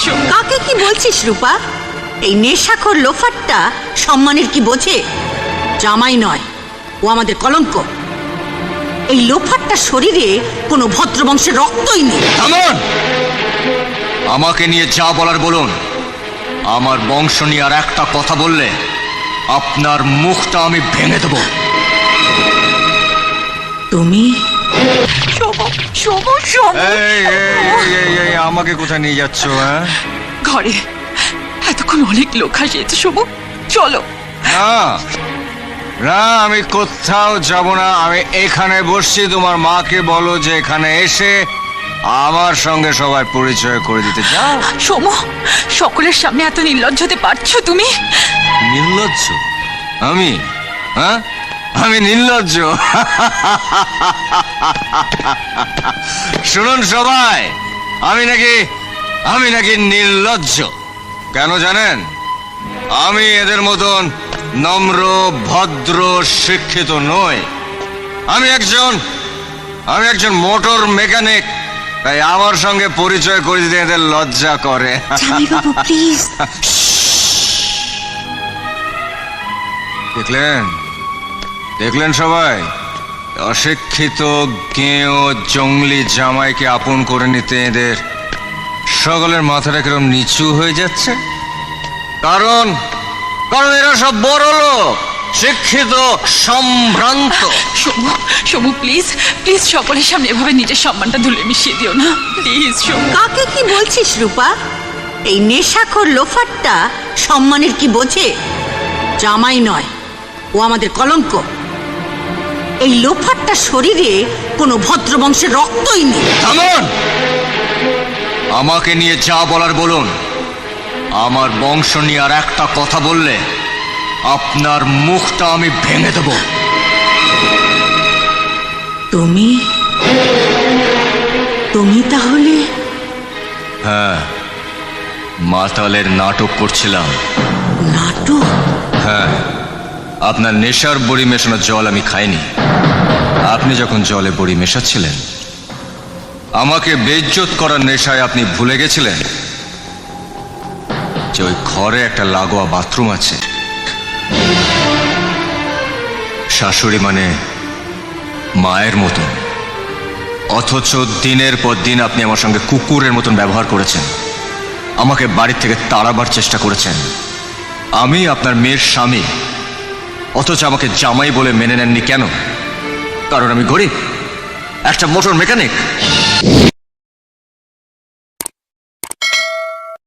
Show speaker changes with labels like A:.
A: শোভু
B: কাকে কি বলছিস রূপা? এই নেশাখোর লোফারটা সম্মানের কি বোঝে? জামাই নয় ও আমাদের কলঙ্ক। এই লোফারটা শরীরে কোনো ভদ্রবংশের রক্তই নেই।
C: থামুন! আমাকে নিয়ে যা বলার বলুন। আমার বংশ নিয়ে আর একটা কথা বললে আপনার মুখটা আমি ভেঙে দেবো।
B: তুমি?
A: শোভু শোভু শোভু
C: আমাকে কোথায় নিয়ে যাচ্ছ হ্যাঁ?
A: ঘরে। এতক্ষণ অনেক লোক হাসিয়েছে শোভু। চলো।
C: না। না আমি কোথাও যাব না। আমি এখানে বসছি তোমার মাকে বলো যে এখানে এসে আমার সঙ্গে সবাই পরিচয় করে দিতে যাও
A: সোমু সকলের সামনে এত নির্লজ্জ হতে পারছ তুমি?
C: নির্লজ্জ? আমি? হ্যাঁ? আমি নির্লজ্জ। শুনুন সবাই। আমি নাকি আমি নাকি নির্লজ্জ। কেন জানেন? আমি এদের মতন নম্র ভদ্র শিক্ষিত নই। আমি একজন আমি একজন মোটর মেকানিক তাই আমার সঙ্গে পরিচয় করে দিতে এদের লজ্জা করে। দেখলেন? দেখলেন সবাই? অশিক্ষিত গেঁয়ো জঙ্গলি জামাইকে আপন করে নিতে এদের সকলের মাথাটা কিরম নিচু হয়ে যাচ্ছে? কারণ কারণ এরা সব বড় লোক শিক্ষিত সম্ভ্রান্ত।
A: সোমু সোমু প্লিজ প্লিজ সকলের সামনে এভাবে নিজের সম্মানটা ধুলে মিশিয়ে দিও না। প্লিজ
B: কাকে কি বলছিস রূপা? এই নেশাখোর লোফারটা সম্মানের কি বোঝে? জামাই নয় ও আমাদের কলঙ্ক। এই লোফারটা শরীরে কোনো ভদ্রবংশের রক্তই নেই।
C: থামুন! আমাকে নিয়ে যা বলার বলুন। আমার বংশ নিয়ে আর একটা কথা বললে আপনার মুখটা আমি ভেঙে দেবো।
B: তুমি? তুমি তাহলে?
C: হ্যাঁ মাতালের নাটক করছিলাম।
B: নাটক?
C: হ্যাঁ। আপনার নেশার বড়ি মেশানো জল আমি খাইনি। আপনি যখন জলে বড়ি মেশাচ্ছিলেন, আমাকে বেজ্জত করার নেশায় আপনি ভুলে গেছিলেন যে ওই ঘরে একটা লাগোয়া বাথরুম আছে। শাশুড়ি মানে মায়ের মতন। অথচ দিনের পর দিন আপনি আমার সঙ্গে কুকুরের মতন ব্যবহার করেছেন। আমাকে বাড়ির থেকে তাড়াবার চেষ্টা করেছেন। আমি আপনার মেয়ের স্বামী। অথচ আমাকে জামাই বলে মেনে নেননি কেন? কারণ আমি গরিব একটা মোটর মেকানিক।